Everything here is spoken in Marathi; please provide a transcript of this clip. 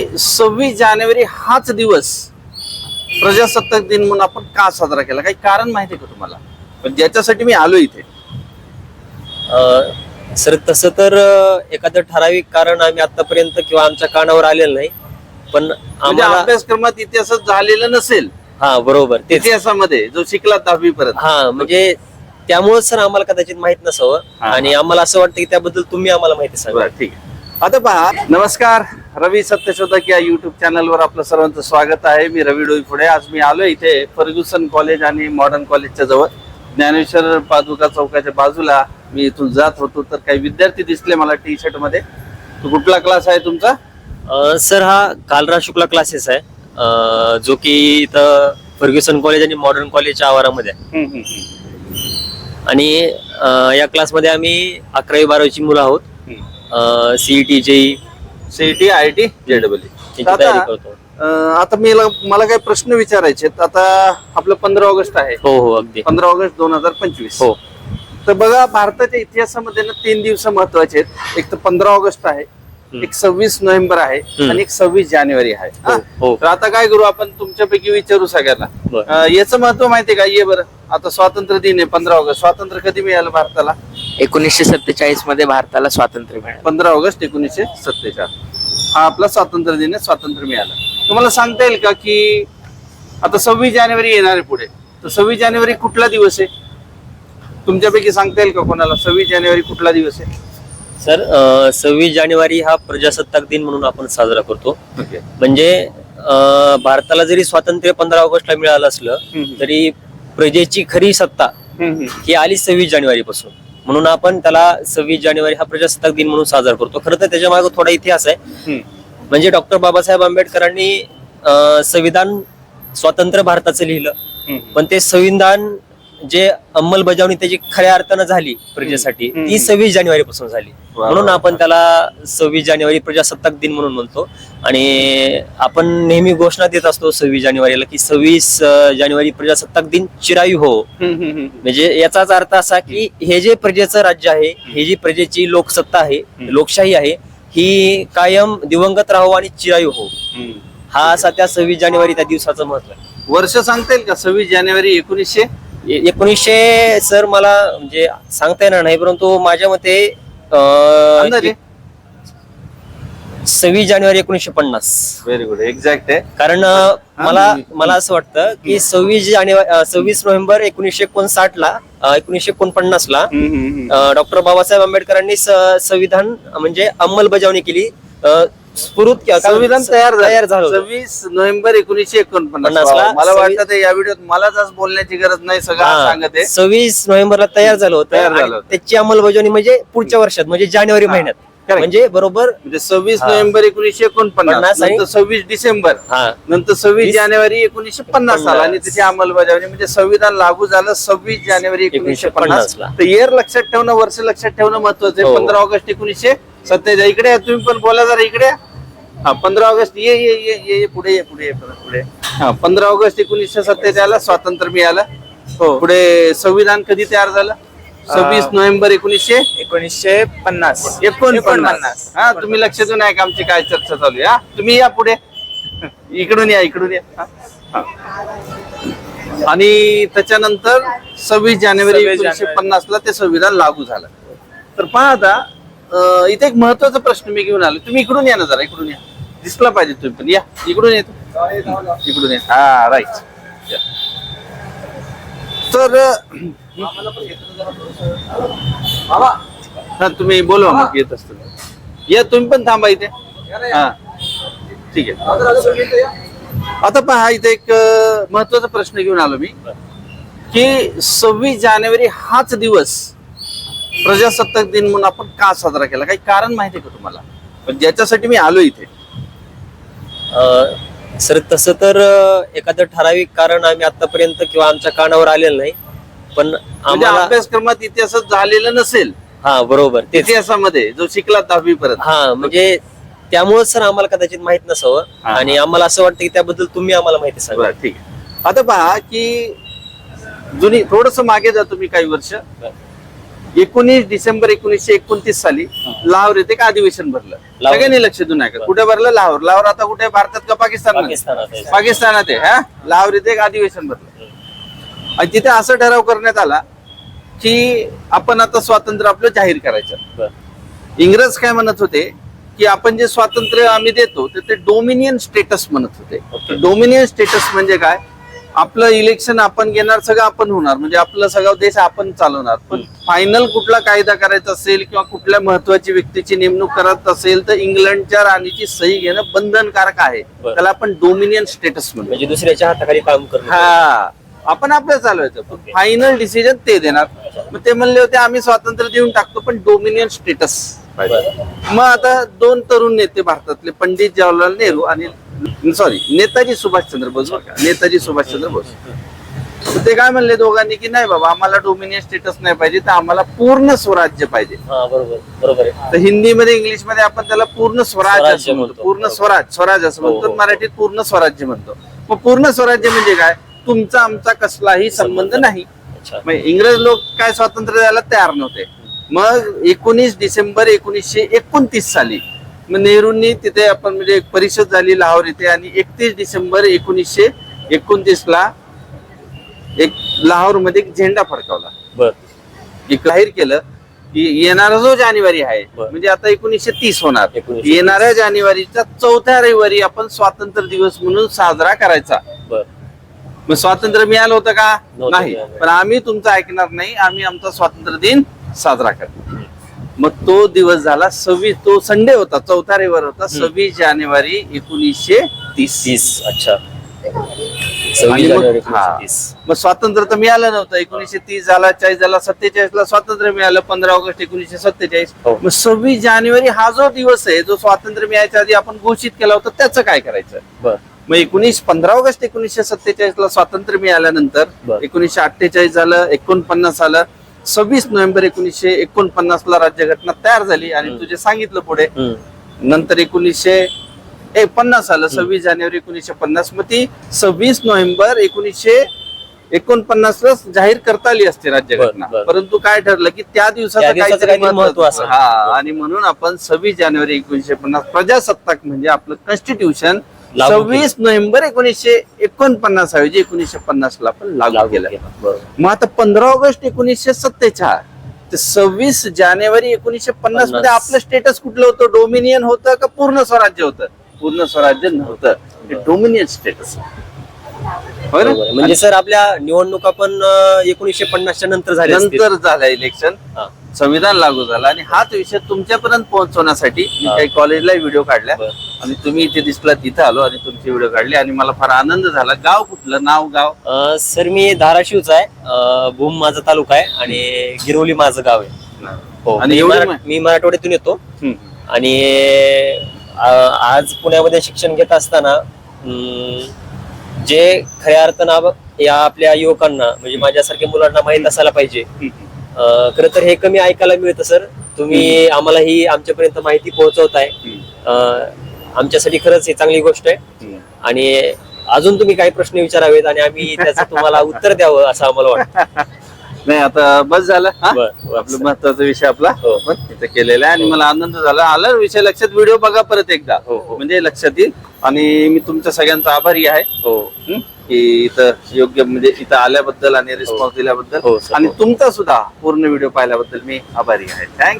की सव्वीस जानेवारी हाच दिवस प्रजासत्ताक दिन म्हणून आपण का साजरा केला? काही कारण माहिती का तुम्हाला? पण ज्याच्यासाठी मी आलो इथे. अ, सर तसं तर एखादं ठराविक कारण आम्ही आतापर्यंत किंवा आमच्या कानावर आलेलं नाही पण म्हणजे आम्हाला अभ्यासक्रमात इतिहासात झालेलं नसेल. हा बरोबर तेच. इतिहासामध्ये जो शिकला दहावी पर्यंत हा म्हणजे त्यामुळे सर आम्हाला कदाचित माहीत नसावं हा. आणि आम्हाला असं वाटतं की त्याबद्दल तुम्ही आम्हाला माहिती सांगा. ठीक आहे. आता पहा नमस्कार. रवी सत्यशोधक या युट्यूब चॅनलवर आपलं सर्वांचं स्वागत आहे. मी रवी डोईफुडे. आज मी आलो इथे फर्ग्युसन कॉलेज आणि मॉडर्न कॉलेजच्या जवळ. ज्ञानेश्वर पादुका चौकाच्या बाजूला मी इथून जात होतो. तर काही विद्यार्थी दिसले मला टी शर्टमध्ये. तो कुठला क्लास आहे तुमचा? अ, सर हा कालरा शुक्ला क्लासेस आहे. अ, जो की इथं फर्ग्युसन कॉलेज आणि मॉडर्न कॉलेजच्या आवारामध्ये आहे. आणि अ, या क्लासमध्ये आम्ही अकरावी बारावीची मुलं आहोत. CET JEE CET I T JW. तयारी करतो? आता मी मला काही प्रश्न विचारायचे. आता आपलं पंधरा ऑगस्ट आहे. हो हो अगदी. पंधरा ऑगस्ट दोन हजार पंचवीस. हो. तर बघा भारताच्या इतिहासामध्ये ना तीन दिवस महत्त्वाचे आहेत. एक तर पंधरा ऑगस्ट आहे. एक सव्वीस नोव्हेंबर आहे. आणि एक सव्वीस जानेवारी आहे. हो, हा? तर आता काय करू आपण? तुमच्यापैकी विचारू सगळ्यांना. याचं महत्त्व माहितीये का? ये बरं. आता स्वातंत्र्य दिन आहे पंधरा ऑगस्ट. स्वातंत्र्य कधी मिळालं भारताला? एकोणीसशे सत्तेचाळीसमध्ये भारताला स्वातंत्र्य मिळालं. पंधरा ऑगस्ट एकोणीसशे सत्तेचाळीस. हा आपला स्वातंत्र्य दिन स्वातंत्र्य मिळालं. तुम्हाला सांगता येईल का की आता सव्वीस जानेवारी येणार आहे पुढे. तर सव्वीस जानेवारी कुठला दिवस आहे? तुमच्यापैकी सांगता येईल का कोणाला? सव्वीस जानेवारी कुठला दिवस आहे? सर सव्वीस जानेवारी हा प्रजासत्ताक दिन म्हणून आपण साजरा करतो. म्हणजे भारताला जरी स्वातंत्र्य पंधरा ऑगस्टला मिळालं असलं. तरी प्रजेची खरी सत्ता ही आली सव्वीस जानेवारी पासून म्हणून आपण त्याला सव्वीस जानेवारी हा प्रजासत्ताक दिन म्हणून साजरा करतो. खरं तर त्याच्यामागे थोडा इतिहास आहे. म्हणजे डॉक्टर बाबासाहेब आंबेडकरांनी संविधान स्वतंत्र भारताचं लिहिलं. पण ते संविधान जे अंमलबजावणी त्याची खऱ्या अर्थानं झाली प्रजेसाठी. ती सव्वीस जानेवारी पासून झाली म्हणून आपण त्याला सव्वीस जानेवारी प्रजासत्ताक दिन म्हणून म्हणतो. आणि आपण नेहमी घोषणा देत असतो सव्वीस जानेवारीला की सव्वीस जानेवारी प्रजासत्ताक दिन चिरायू हो. म्हणजे याचाच अर्थ असा की हे जे प्रजेचं राज्य आहे ही जी प्रजेची लोकसत्ता आहे लोकशाही आहे ही कायम दिवंगत राहो आणि चिरायू हो. हा असा त्या सव्वीस जानेवारी त्या दिवसाचं महत्त्व आहे. वर्ष सांगता येईल का? सव्वीस जानेवारी एकोणीसशे एकोणीसशे सर मला म्हणजे सांगता येणार नाही परंतु माझ्या मते अंदाजे? सव्वीस जानेवारी एकोणीसशे पन्नास. व्हेरी गुड एक्झॅक्ट आहे. कारण अं, मला मला असं वाटतं की सव्वीस जानेवारी सव्वीस नोव्हेंबर एकोणीसशे एकोणसाठ ला अं, एकोणीसशे एकोणपन्नास ला डॉक्टर बाबासाहेब आंबेडकरांनी स- संविधान म्हणजे अंमलबजावणी केली. अं, स्फुरत संविधान तयार तयार झालं होतं. सव्वीस नोव्हेंबर एकोणीसशे एकोणपन्नास मला वाटतं ते या व्हिडिओत मलाच आज बोलण्याची गरज नाही सगळं हा, सांगत आहे सव्वीस नोव्हेंबरला तयार झालं होतं तयार झालं आणि होतं. त्याची अंमलबजावणी म्हणजे पुढच्या वर्षात म्हणजे जानेवारी हा, महिन्यात correct. म्हणजे बरोबर म्हणजे सव्वीस हा. नोव्हेंबर एकोणीसशे एकोणपन्नास पन्नास आणि- नंतर सव्वीस डिसेंबर हा नंतर सव्वीस वीस- जानेवारी एकोणीसशे पन्नास साल आणि. त्याची अंमलबजावणी म्हणजे संविधान लागू झालं सव्वीस जानेवारी एकोणीसशे पन्नास 1950 ला. तर इयर लक्षात ठेवणं वर्ष लक्षात ठेवणं महत्वाचं आहे हो. पंधरा ऑगस्ट एकोणीसशे सत्तेचाळीस इकडे या, तुम्ही पण बोला जरा इकडे. हा पंधरा ऑगस्ट ये ये ये ये ये पुढे ये पुढे ये परत पुढे. हा पंधरा ऑगस्ट एकोणीसशे सत्तेचाळीस ला स्वातंत्र्य मिळालं. हो. पुढे संविधान कधी तयार झालं? सव्वीस नोव्हेंबर एकोणीसशे एकोणीसशे पन्नास. एकोणपन्नास. हा तुम्ही लक्ष देऊ नये का आमची काय चर्चा चालू आहे. हा तुम्ही या पुढे. इकडून या इकडून या. हा, हा. आणि त्याच्यानंतर सव्वीस जानेवारी 26 एकोणीसशे जानेवारी. पन्नास ला ते संविधान लागू झालं. तर पहा आता इथे एक महत्त्वाचा प्रश्न मी घेऊन आलो. तुम्ही इकडून या ना जरा इकडून या. दिसला पाहिजे तुम्ही पण. या इकडून येतो इकडून या. हा राईट तर हा तुम्ही बोलवा मग येत असतो या तुम्ही पण थांबा इथे. हा. ठीक आहे. आता पहा इथे एक महत्त्वाचा प्रश्न घेऊन आलो मी. की सव्वीस जानेवारी हाच दिवस प्रजासत्ताक दिन म्हणून आपण का साजरा केला? काही कारण माहिती आहे का तुम्हाला? पण ज्याच्यासाठी मी आलो इथे. अं, सर तसं तर अं, एखादं ठराविक कारण आम्ही आतापर्यंत किंवा आमच्या कानावर आलेलं नाही पण म्हणजे आम्हाला अभ्यासक्रमात इतिहासात झालेलं नसेल. हा बरोबर तेच. इतिहासामध्ये जो शिकला दहावी पर्यंत. हा म्हणजे त्यामुळे सर आम्हाला कदाचित माहीत नसावं हा. आणि आम्हाला असं वाटतं की त्याबद्दल तुम्ही आम्हाला माहिती सांगा. बरं ठीक आहे. आता पहा की जुनी थोडस मागे जातो मी काही वर्ष. एकोणीस डिसेंबर एकोणीसशे एकोणतीस साली लाहोर येथे एक अधिवेशन भरलं. सगळ्यांनी लक्ष देऊन ऐका. कुठे भरलं? लाहोर. लाहोर आता कुठे? भारतात का पाकिस्तान पाकिस्तानात आहे. पाकिस्तानात आहे हा? लाहोर येथे एक अधिवेशन भरलं. आणि तिथे असं ठराव करण्यात आला की आपण आता स्वातंत्र्य आपलं जाहीर करायचं. इंग्रज काय म्हणत होते की आपण जे स्वातंत्र्य आम्ही देतो ते डोमिनियन स्टेटस म्हणत होते. डोमिनियन स्टेटस म्हणजे काय? आपलं इलेक्शन आपण घेणार सगळं आपण होणार. म्हणजे आपलं सगळं देश आपण चालवणार. पण फायनल कुठला कायदा करायचा असेल किंवा कुठल्या महत्वाची व्यक्तीची नेमणूक करत असेल तर इंग्लंडच्या राणीची सही घेणं बंधनकारक आहे. त्याला आपण डोमिनियन स्टेटस म्हणतो म्हणजे दुसऱ्याच्या हाताखाली काम करणं. हा. आपण आपलं चालवायचं. पण. फायनल डिसिजन ते देणार. मग ते म्हणले होते आम्ही स्वातंत्र्य देऊन टाकतो पण डोमिनियन स्टेटस. मग आता दोन तरुण नेते भारतातले पंडित जवाहरलाल नेहरू आणि सॉरी नेताजी सुभाषचंद्र बोस नेताजी सुभाषचंद्र बोस. तर ते काय म्हणले दोघांनी की नाही बाबा आम्हाला डोमिनियन स्टेटस नाही पाहिजे तर आम्हाला पूर्ण स्वराज्य पाहिजे. हा बरोबर बरोबर आहे. तर हिंदीमध्ये इंग्लिशमध्ये आपण त्याला पूर्ण स्वराज स्वराज्य असं म्हणतो. पूर्ण स्वराज स्वराज असं म्हणतो. हो. मराठीत पूर्ण स्वराज्य म्हणतो. मग पूर्ण स्वराज्य म्हणजे काय? तुमचा आमचा कसलाही संबंध नाही. इंग्रज लोक काय स्वातंत्र्य द्यायला तयार नव्हते. मग एकोणीस डिसेंबर एकोणीसशे एकोणतीस साली मग नेहरूंनी तिथे आपण म्हणजे एक परिषद झाली लाहोर इथे आणि एकतीस डिसेंबर एकोणीसशे एकोणतीस ला एक लाहोरमध्ये एक झेंडा फडकावला. एक जाहीर केलं की येणारा जो जानेवारी आहे. म्हणजे आता एकोणीसशे तीस होणार. 1930. येणाऱ्या जानेवारीच्या चौथ्या रविवारी आपण स्वातंत्र्य दिवस म्हणून साजरा करायचा. मग स्वातंत्र्य मिळालं होतं का? नाही. पण आम्ही तुमचं ऐकणार नाही. आम्ही आमचा स्वातंत्र्य दिन साजरा करतो मग तो दिवस झाला सव्वीस तो संडे होता चौथा रविवार होता सव्वीस जानेवारी एकोणीसशे तीस. तीस अच्छा. आणि मग- हा. स्वातंत्र्य तर मिळालं नव्हतं एकोणीसशे तीस झाला चाळीस झाला सत्तेचाळीस ला स्वातंत्र्य मिळालं पंधरा ऑगस्ट एकोणीसशे सत्तेचाळीस. हो. मग सव्वीस जानेवारी हा जो दिवस आहे जो स्वातंत्र्य मिळायच्या आधी आपण घोषित केला होता त्याचं काय करायचं? बर. मग एकोणीस पंधरा ऑगस्ट एकोणीसशे सत्तेचाळीस ला स्वातंत्र्य मिळाल्यानंतर बर. एकोणीसशे अठ्ठेचाळीस झालं एकोणपन्नास आलं सव्वीस नोव्हेंबर एकोणीसशे एकोणपन्नास ला राज्यघटना तयार झाली आणि. तुझे सांगितलं पुढे. नंतर एकोणीसशे ए पन्नास आलं सव्वीस जानेवारी एकोणीसशे पन्नास मग ती सव्वीस नोव्हेंबर एकोणीसशे एकोणपन्नास ला जाहीर करता आली असते राज्यघटना. परंतु काय ठरलं की त्या दिवसाचं काहीतरी असेल. हा आणि म्हणून आपण सव्वीस जानेवारी एकोणीसशे पन्नास प्रजासत्ताक म्हणजे आपलं कॉन्स्टिट्यूशन सव्वीस नोव्हेंबर एकोणीसशे एकोणपन्नास ऐवजी एकोणीसशे पन्नास ला आपण लागू केलं. मग आता पंधरा ऑगस्ट एकोणीसशे सत्तेचाळ ते सव्वीस जानेवारी एकोणीसशे पन्नासमध्ये. आपलं स्टेटस कुठलं होतं? डोमिनियन होतं का पूर्ण स्वराज्य होतं? पूर्ण स्वराज्य नव्हतं. Dominion status. म्हणजे सर आपल्या निवडणुका पण एकोणीसशे पन्नासच्या नंतर झाल्या. नंतर झालं इलेक्शन. संविधान लागू झालं आणि हाच विषय तुमच्यापर्यंत पोहोचवण्यासाठी मी. काही कॉलेजला व्हिडिओ काढल्या. आणि तुम्ही इथे दिसला तिथं आलो आणि तुमचे व्हिडिओ काढले आणि मला फार आनंद झाला. गाव कुठलं? नाव गाव? अं, सर मी धाराशिवचा आहे. भूम माझा तालुका आहे आणि गिरवली माझं गाव आहे. हो. आणि मी एवढी मरा- मा- मी मराठवाड्यातून येतो. हम्म. आणि अं, आज पुण्यामध्ये शिक्षण घेत असताना जे खऱ्या अर्थानं या आपल्या युवकांना म्हणजे माझ्यासारख्या मुलांना माहीत असायला पाहिजे. खरं तर हे कमी ऐकायला मिळतं सर. तुम्ही आम्हाला ही आमच्यापर्यंत माहिती पोहोचवताय. अं, आमच्यासाठी खरंच ही चांगली गोष्ट आहे. आणि अजून तुम्ही काही प्रश्न विचारावेत आणि आम्ही त्याचं तुम्हाला उत्तर द्यावं असं आम्हाला वाटतं. नाही आता बस झालं हा? बरं, बरं, आपलं सर. महत्त्वाचा विषय आपला हो. आपण इथं केलेला आहे आणि मला आनंद झाला आला विषय लक्षात व्हिडिओ बघा परत एकदा हो, हो. म्हणजे लक्षात येईल आणि मी तुमच्या सगळ्यांचा आभारी आहे हो हं? की इथं योग्य म्हणजे इथं आल्याबद्दल आणि रिस्पॉन्स दिल्याबद्दल हो, सर, आणि हो. तुमचा सुद्धा पूर्ण व्हिडिओ पाहिल्याबद्दल मी आभारी आहे थँक